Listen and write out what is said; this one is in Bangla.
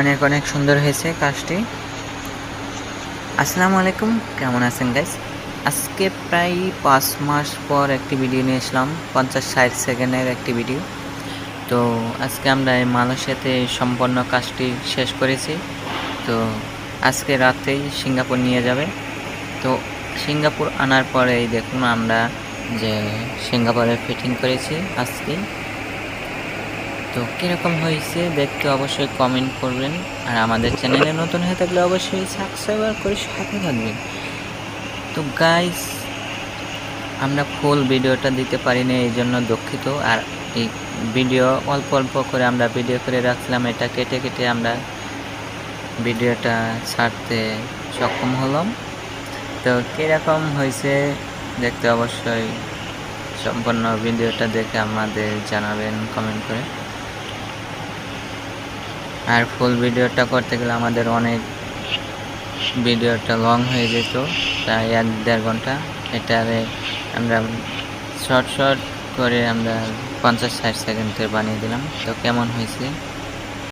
অনেক অনেক সুন্দর হয়েছে কাজটি। আসসালামু আলাইকুম, কেমন আছেন গাইস আজকে প্রায় পাঁচ মাস পর একটি ভিডিও নিয়ে এসলাম পঞ্চাশ, ষাট সেকেন্ডের একটি ভিডিও তো আজকে আমরা এই মালয়েশিয়াতে সম্পন্ন কাজটি শেষ করেছি। তো আজকে রাতেই সিঙ্গাপুর নিয়ে যাবে। তো সিঙ্গাপুর আনার পরে এই দেখুন আমরা যে সিঙ্গাপুরে ফিটিং করেছি আজকে। তো। কীরকম হয়েছে দেখতে অবশ্যই কমেন্ট করবেন। আর আমাদের চ্যানেলে নতুন হয়ে থাকলে অবশ্যই সাবস্ক্রাইবার করে সাথে থাকবেন। তো গাইস আমরা ফুল ভিডিওটা দিতে পারিনি, এই জন্য দুঃখিত। আর এই ভিডিও অল্প অল্প করে আমরা ভিডিও করে রাখছিলাম, এটা কেটে কেটে আমরা ভিডিওটা ছাড়তে সক্ষম হলাম। তো কীরকম হয়েছে দেখতে অবশ্যই সম্পূর্ণ ভিডিওটা দেখে আমাদের জানাবেন কমেন্ট করে। আর ফুল ভিডিওটা করতে গেলে আমাদের অনেক ভিডিওটা লং হয়ে যেত, প্রায় এক দেড় ঘণ্টা। এটারে আমরা শর্ট শর্ট করে আমরা পঞ্চাশ, ষাট সেকেন্ডে বানিয়ে দিলাম। তো কেমন হয়েছে?